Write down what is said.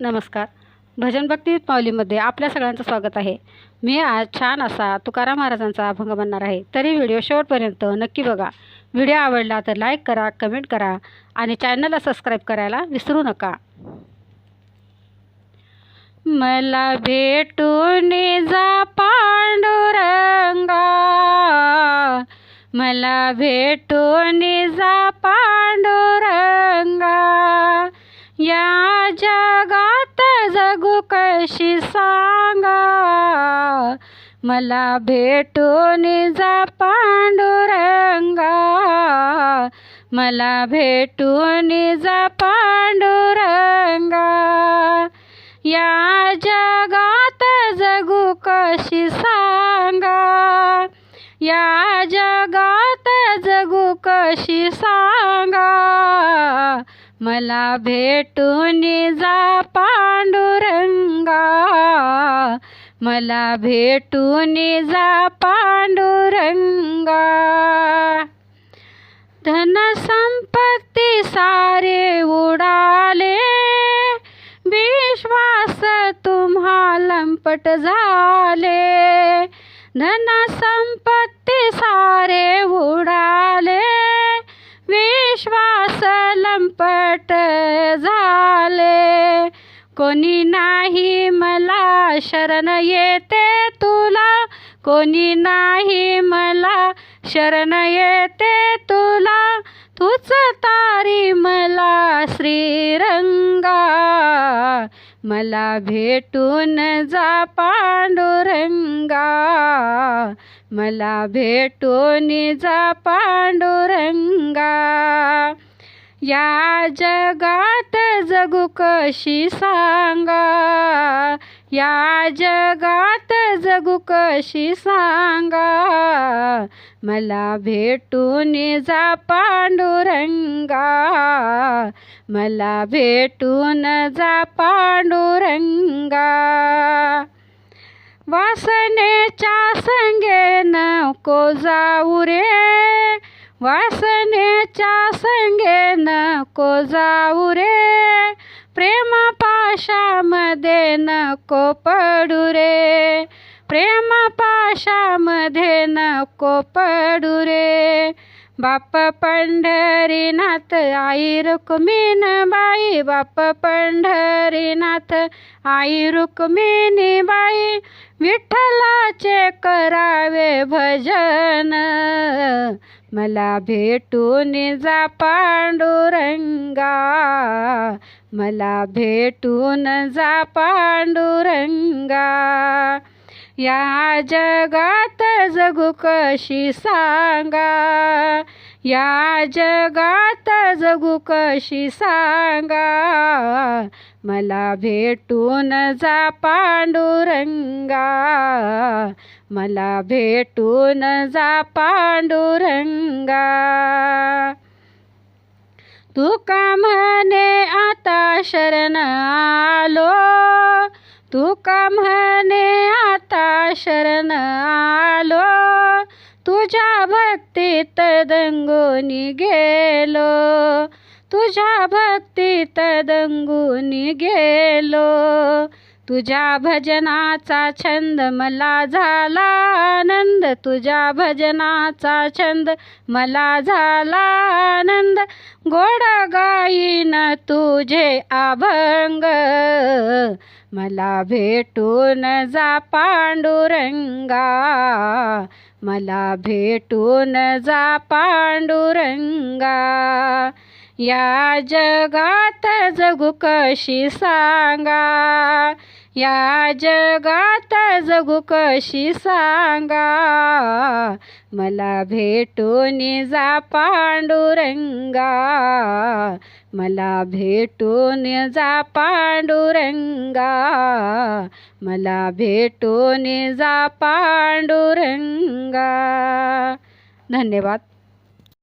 नमस्कार. भजन भक्ती माऊलीमध्ये आपल्या सगळ्यांचं स्वागत आहे. मी आज छान असा तुकाराम महाराजांचा अभंग म्हणणार आहे. तरी व्हिडिओ शेवटपर्यंत नक्की बघा. व्हिडिओ आवडला तर लाईक करा कमेंट करा आणि चॅनलला सबस्क्राईब करायला विसरू नका. मला भेटून जा पांडुरंगा. मला भेटून जा पा मला भेटून जा पांडुरंगा. मला भेटून जा पांडुरंगा. या जगात जगू कशी सांगा. या जगात जगू कशी सांगा. मला भेटून जा पांडुरंगा. मला भेटून जा पांडुरंगा. धन संपत्ती सारे उडाले. विश्वास तुम्हा लंपट झाले. धन संपत्ती सारे उडाले. विश्वास लंपट झाले. कोणी नाही मला शरण येते तुला. कोणी नाही मला शरण येते तुला. तूच तारी मला श्रीरंगा. मला भेटून जा पांडुरंगा. मला भेटून जा पांडुरंगा. या जगात जगू कशी सांगा? या जगात जगू कशी सांगा? मला भेटून जा पांडुरंगा. मला भेटून जा पांडुरंगा. वासनेच्या संगे नको जाऊ रे. वासनेच्या संगे नको जाऊ रे. प्रेम पाशामध्ये नको पडू रे. प्रेम पाशामध्ये नको पडू रे. बाप पंढरीनाथ आई रुक्मिण बाई. बाप पंढरीनाथ आई रुक्मिणी बाई. विठ्ठलाचे करावे भजन. मला भेटून जा पांडुरंगा. मला भेटून जा पांडुरंगा. या जगात जगू कशी सांगा? या जगात जगू कशी सांगा? मला भेटून जा पांडुरंगा. मला भेटून जा पांडुरंगा. तू का म्हणे आता शरण आलो? तू का म्हणे आता शरण आलो? तुझ्या भक्तीत दंगोनी गेलो. तुझ्या भक्तीत दंगून गेलो. तुझ्या भजनाचा छंद मला झाला आनंद. तुझ्या भजनाचा छंद मला झाला आनंद. गोड गाईन तुझे अभंग. मला भेटून जा पांडुरंगा. मला भेटून जा पांडुरंगा. या जगात जगू कशी सांगा? या जगात जगू कशी सांगा? मला भेटून जा पांडुरंगा. मला भेटून जा पांडुरंगा. मला भेटून जा पांडुरंगा. धन्यवाद.